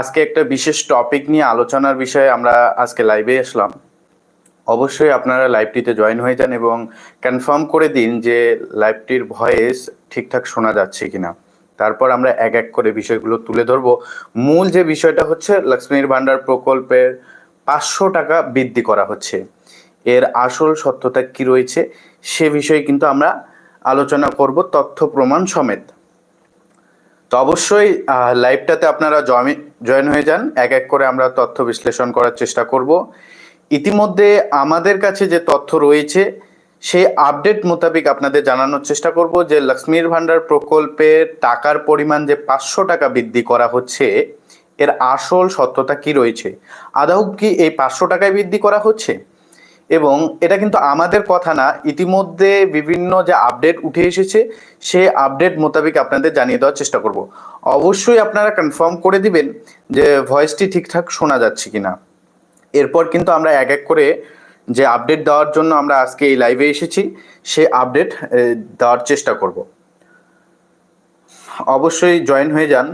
আজকে একটা বিশেষ টপিক নিয়ে আলোচনার বিষয়ে আমরা আজকে লাইভে আসলাম। অবশ্যই আপনারা লাইভটিতে জয়েন হয়ে যান এবং কনফার্ম করে দিন যে লাইভটির ভয়েস ঠিকঠাক শোনা যাচ্ছে কিনা। তারপর আমরা এক এক করে বিষয়গুলো তুলে ধরবো। মূল যে বিষয়টা হচ্ছে, লক্ষ্মীর ভান্ডার প্রকল্পের পাঁচশো টাকা বৃদ্ধি করা হচ্ছে। এর আসল সত্যতা কি রয়েছে, সে বিষয়ে কিন্তু আমরা আলোচনা করব তথ্য প্রমাণ সমেত। তো অবশ্যই লাইভটাতে আপনারা জয়েন হয়ে যান। এক এক করে আমরা তথ্য বিশ্লেষণ করার চেষ্টা করব। ইতিমধ্যে আমাদের কাছে যে তথ্য রয়েছে, সেই আপডেট মোতাবেক আপনাদের জানানোর চেষ্টা করব যে লক্ষ্মীর ভান্ডার প্রকল্পে টাকার পরিমাণ যে পাঁচশো টাকা বৃদ্ধি করা হচ্ছে, এর আসল সত্যতা কি রয়েছে? আদৌ কি এই পাঁচশো টাকায় বৃদ্ধি করা হচ্ছে? এবং এটা কিন্তু আমাদের কথা না, ইতিমধ্যে বিভিন্ন যে আপডেট উঠে এসেছে সে আপডেট মোতাবেক আপনাদের জানিয়ে দেওয়ার চেষ্টা করব। অবশ্যই আপনারা কনফার্ম করে দিবেন যে ভয়েসটি ঠিকঠাক শোনা যাচ্ছে কিনা। এরপর কিন্তু আমরা এক এক করে যে আপডেট দেওয়ার জন্য আমরা আজকে এই লাইভে এসেছি সে আপডেট দেওয়ার চেষ্টা করব। অবশ্যই জয়েন হয়ে যান।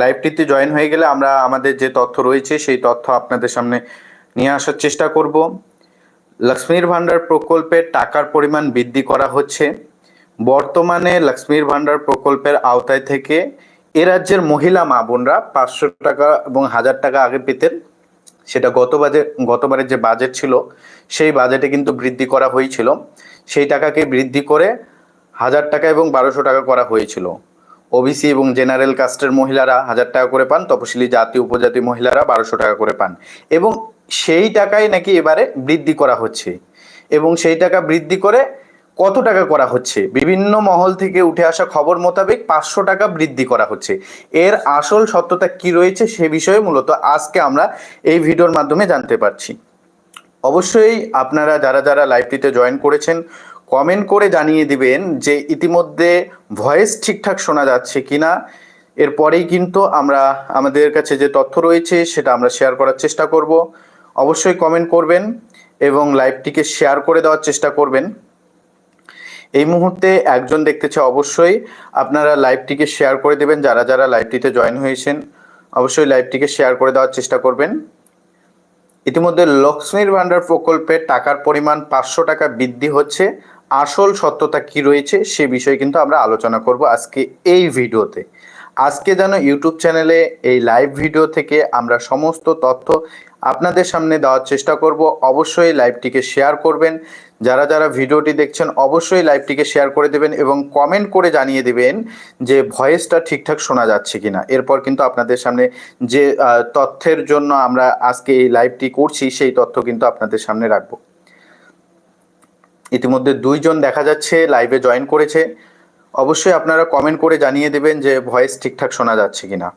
লাইভটিতে জয়েন হয়ে গেলে আমরা আমাদের যে তথ্য রয়েছে, সেই তথ্য আপনাদের সামনে নিয়ে আসার চেষ্টা করব। লক্ষ্মীর ভান্ডার প্রকল্পের টাকার পরিমাণ বৃদ্ধি করা হচ্ছে। বর্তমানে লক্ষ্মীর ভান্ডার প্রকল্পের আওতায় থেকে এ রাজ্যের মহিলা মা বোনরা পাঁচশো টাকা এবং হাজার টাকা আগে পেতেন। সেটা গত বাজেট গতবারের যে বাজেট ছিল, সেই বাজেটে কিন্তু বৃদ্ধি করা হয়েছিল। সেই টাকাকে বৃদ্ধি করে হাজার টাকা এবং বারোশো টাকা করা হয়েছিল। ওবিসি এবং জেনারেল কাস্টের মহিলারা হাজার টাকা করে পান, তপশিলি জাতি, উপজাতি মহিলারা বারোশো টাকা করে পান। এবং সেই টাকাই নাকি এবারে বৃদ্ধি করা হচ্ছে? এবং সেই টাকা বৃদ্ধি করে কত টাকা করা হচ্ছে? বিভিন্ন মহল থেকে উঠে আসা খবর মোতাবেক পাঁচশো টাকা বৃদ্ধি করা হচ্ছে। এর আসল সত্যতা কি রয়েছে সে বিষয়ে মূলত আজকে আমরা এই ভিডিওর মাধ্যমে জানতে পারছি। অবশ্যই আপনারা যারা যারা লাইভটিতে জয়েন করেছেন, কমেন্ট করে জানিয়ে দিবেন যে ইতিমধ্যে ভয়েস ঠিকঠাক শোনা যাচ্ছে কিনা। এরপরেই কিন্তু আমরা আমাদের কাছে যে তথ্য রয়েছে সেটা আমরা শেয়ার করার চেষ্টা করব। অবশ্যই কমেন্ট করবেন এবং লাইভটিকে শেয়ার করে দেওয়ার চেষ্টা করবেন। এই মুহূর্তে একজন দেখতেছে অবশ্যই আপনারা লাইভটিকে শেয়ার করে দেবেন, যারা যারা লাইভটিতে জয়েন হয়েছেন, অবশ্যই লাইভটিকে শেয়ার করে দেওয়ার চেষ্টা করবেন। ইতিমধ্যে লক্ষ্মীর ভান্ডার প্রকল্পের টাকার পরিমাণ পাঁচশো টাকা বৃদ্ধি হচ্ছে। আসল সত্যতা কি রয়েছে সে বিষয়ে কিন্তু আমরা আলোচনা করব আজকে এই ভিডিওতে। আজকে যেন ইউটিউব চ্যানেলে এই লাইভ ভিডিও থেকে আমরা সমস্ত তথ্য আপনাদের সামনে দেওয়ার চেষ্টা করব। অবশ্যই লাইভটিকে শেয়ার করবেন। যারা যারা ভিডিওটি দেখছেন, অবশ্যই লাইভটিকে শেয়ার করে দেবেন এবং কমেন্ট করে জানিয়ে দেবেন যে ভয়েসটা ঠিকঠাক শোনা যাচ্ছে কিনা। এরপর কিন্তু আপনাদের সামনে যে তথ্যের জন্য আমরা আজকে এই লাইভটি করছি, সেই তথ্য কিন্তু আপনাদের সামনে রাখব। ইতিমধ্যে দুইজন দেখা যাচ্ছে লাইভে জয়েন করেছে। অবশ্যই আপনারা কমেন্ট করে জানিয়ে দেবেন যে ভয়েস ঠিকঠাক শোনা যাচ্ছে কিনা।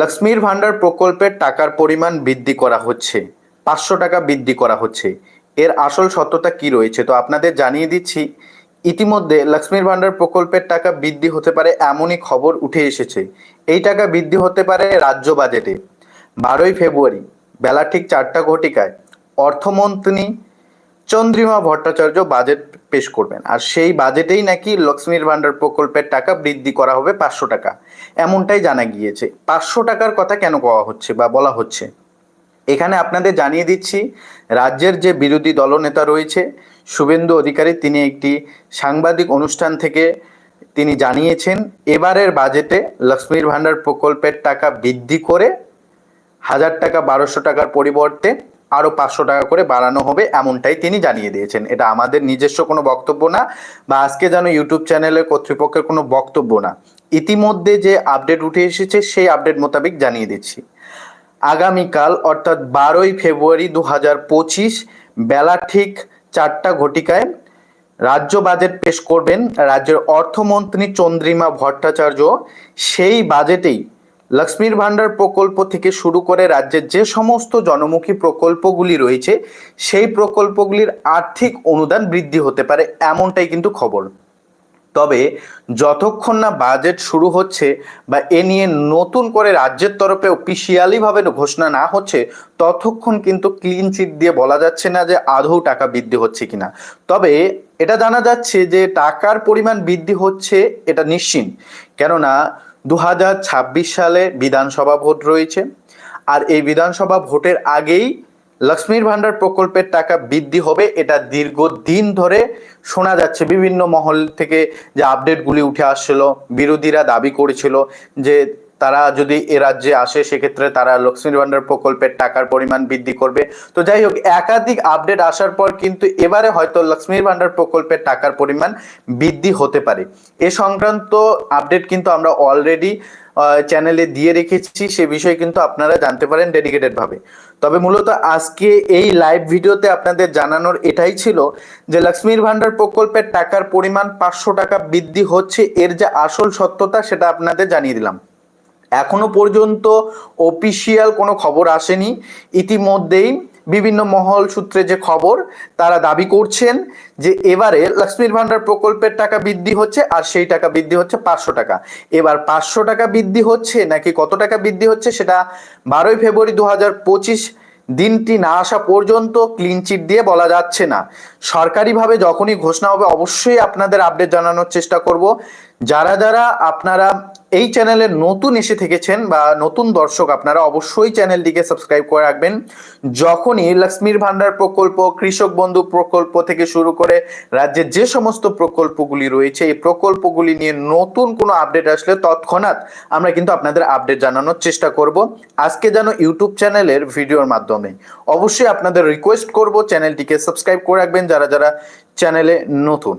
লক্ষ্মীর ভান্ডার প্রকল্পের টাকার পরিমাণ বৃদ্ধি করা হচ্ছে, পাঁচশো টাকা বৃদ্ধি করা হচ্ছে। এর আসল সত্যতা কি রয়েছে? তো আপনাদের জানিয়ে দিচ্ছি, ইতিমধ্যে লক্ষ্মীর ভান্ডার প্রকল্পের টাকা বৃদ্ধি হতে পারে এমনই খবর উঠে এসেছে। এই টাকা বৃদ্ধি হতে পারে রাজ্য বাজেটে। বারোই ফেব্রুয়ারি, বেলা ঠিক চারটা ঘটিকায়, অর্থমন্ত্রী চন্দ্রিমা ভট্টাচার্য বাজেট পেশ করবেন। আর সেই বাজেটেই নাকি লক্ষ্মীর ভান্ডার প্রকল্পের টাকা বৃদ্ধি করা হবে পাঁচশো টাকা। এমনটাই জানা গিয়েছে। পাঁচশো টাকার কথা কেন কওয়া হচ্ছে বা বলা হচ্ছে? এখানে আপনাদের জানিয়ে দিচ্ছি, রাজ্যের যে বিরোধী দলনেতা রয়েছে, শুভেন্দু অধিকারী, তিনি একটি সাংবাদিক অনুষ্ঠান থেকে তিনি জানিয়েছেন, এবারের বাজেটে লক্ষ্মীর ভান্ডার প্রকল্পের টাকা বৃদ্ধি করে হাজার টাকা, বারোশো টাকার পরিবর্তে আরও পাঁচশো টাকা করে বাড়ানো হবে এমনটাই তিনি জানিয়ে দিয়েছেন। এটা আমাদের নিজস্ব কোনো বক্তব্য না বা আজকে যেন ইউটিউব চ্যানেলের কর্তৃপক্ষের কোনো বক্তব্য না। ইতিমধ্যে যে আপডেট উঠে এসেছে সেই আপডেট মোতাবেক জানিয়ে দিচ্ছি। আগামীকাল অর্থাৎ বারোই ফেব্রুয়ারি দু হাজার পঁচিশ বেলা ঠিক চারটা ঘটিকায় রাজ্য বাজেট পেশ করবেন রাজ্যের অর্থমন্ত্রী চন্দ্রিমা ভট্টাচার্য। সেই বাজেটেই লক্ষ্মীর ভান্ডার প্রকল্প থেকে শুরু করে রাজ্যের যে সমস্ত জনমুখী প্রকল্পগুলি রয়েছে, সেই প্রকল্পগুলির আর্থিক অনুদান বৃদ্ধি হতে পারে এমনটাই কিন্তু খবর। তবে যতক্ষণ না বাজেট শুরু হচ্ছে বা এ নিয়ে নতুন করে রাজ্যের তরফে অফিসিয়ালিভাবে ঘোষণা না হচ্ছে, ততক্ষণ কিন্তু ক্লিন চিট দিয়ে বলা যাচ্ছে না যে আদৌ টাকা বৃদ্ধি হচ্ছে কিনা। তবে এটা জানা যাচ্ছে যে টাকার পরিমাণ বৃদ্ধি হচ্ছে, এটা নিশ্চিন্ত কেননা দু হাজার ছাব্বিশ সালে বিধানসভা ভোট রয়েছে। আর এই বিধানসভা ভোটের আগেই লক্ষ্মীর ভাণ্ডার প্রকল্পের টাকা বৃদ্ধি হবে, এটা দীর্ঘদিন ধরে শোনা যাচ্ছে। বিভিন্ন মহল থেকে যে আপডেটগুলি উঠে আসছিল, বিরোধীরা দাবি করেছিল যে তারা যদি এ রাজ্যে আসে, সেক্ষেত্রে তারা লক্ষ্মীর ভান্ডার প্রকল্পের টাকার পরিমাণ বৃদ্ধি করবে। তো যাই হোক, একাধিক আপডেট আসার পর কিন্তু এবারে হয়তো লক্ষ্মীর ভান্ডার প্রকল্পের টাকার পরিমাণ বৃদ্ধি হতে পারে। এ সংক্রান্ত আপডেট কিন্তু আমরা অলরেডি চ্যানেলে দিয়ে রেখেছি, সে বিষয়ে কিন্তু আপনারা জানতে পারেন ডেডিকেটেড ভাবে। তবে মূলত আজকে এই লাইভ ভিডিওতে আপনাদের জানানোর এটাই ছিল যে লক্ষ্মীর ভান্ডার প্রকল্পের টাকার পরিমাণ পাঁচশো টাকা বৃদ্ধি হচ্ছে, এর যে আসল সত্যতা সেটা আপনাদের জানিয়ে দিলাম। এখনও পর্যন্ত অফিসিয়াল কোনো খবর আসেনি। ইতিমধ্যেই বিভিন্ন মহল সূত্রে যে খবর, তারা দাবি করছেন যে এবারে লক্ষ্মীর ভান্ডার প্রকল্পের টাকা বৃদ্ধি হচ্ছে আর সেই টাকা বৃদ্ধি হচ্ছে পাঁচশো টাকা। এবার পাঁচশো টাকা বৃদ্ধি হচ্ছে নাকি কত টাকা বৃদ্ধি হচ্ছে সেটা বারোই ফেব্রুয়ারি দু হাজার পঁচিশ দিনটি না আসা পর্যন্ত ক্লিন চিট দিয়ে বলা যাচ্ছে না। সরকারিভাবে যখনই ঘোষণা হবে, অবশ্যই আপনাদের আপডেট জানানোর চেষ্টা করব। যারা যারা আপনারা এই চ্যানেলে নতুন এসে থেকেছেন বা নতুন দর্শক আপনারা অবশ্যই চ্যানেলটিকে সাবস্ক্রাইব করে রাখবেন। যখনই লক্ষ্মীর ভান্ডার প্রকল্প, কৃষক বন্ধু প্রকল্প থেকে শুরু করে রাজ্যের যে সমস্ত প্রকল্পগুলি রয়েছে, এই প্রকল্পগুলি নিয়ে নতুন কোনো আপডেট আসলে তৎক্ষণাৎ আমরা কিন্তু আপনাদের আপডেট জানানোর চেষ্টা করব। আজকে যেন ইউটিউব চ্যানেলের ভিডিওর মাধ্যমে অবশ্যই আপনাদের রিকোয়েস্ট করব চ্যানেলটিকে সাবস্ক্রাইব করে রাখবেন যারা যারা চ্যানেলে নতুন।